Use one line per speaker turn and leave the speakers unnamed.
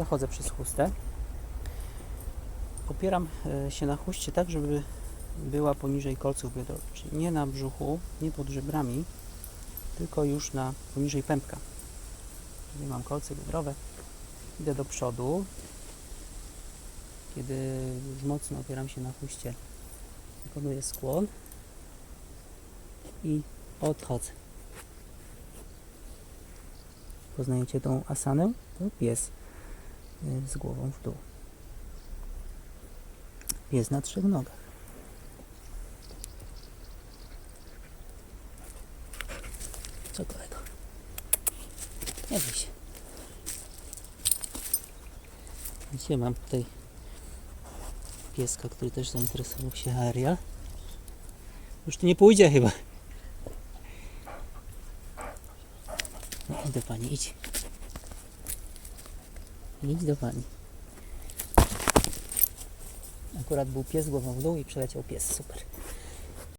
przechodzę przez chustę. Opieram e, się na chuście tak, żeby była poniżej kolców biodrowych, czyli nie na brzuchu, nie pod żebrami, tylko już na poniżej pępka. Tutaj mam kolce biodrowe. Idę do przodu. Kiedy już mocno opieram się na chuście, wykonuję skłon i odchodzę. Poznajecie tą asanę? To pies z głową w dół. Pies na trzech nogach. Co kolego? Nie bój się. Dzisiaj mam tutaj pieska, który też zainteresował się aerial. Już tu nie pójdzie chyba. No, do pani, idź. Idź do pani. Akurat był pies głową w dół i przeleciał pies, super.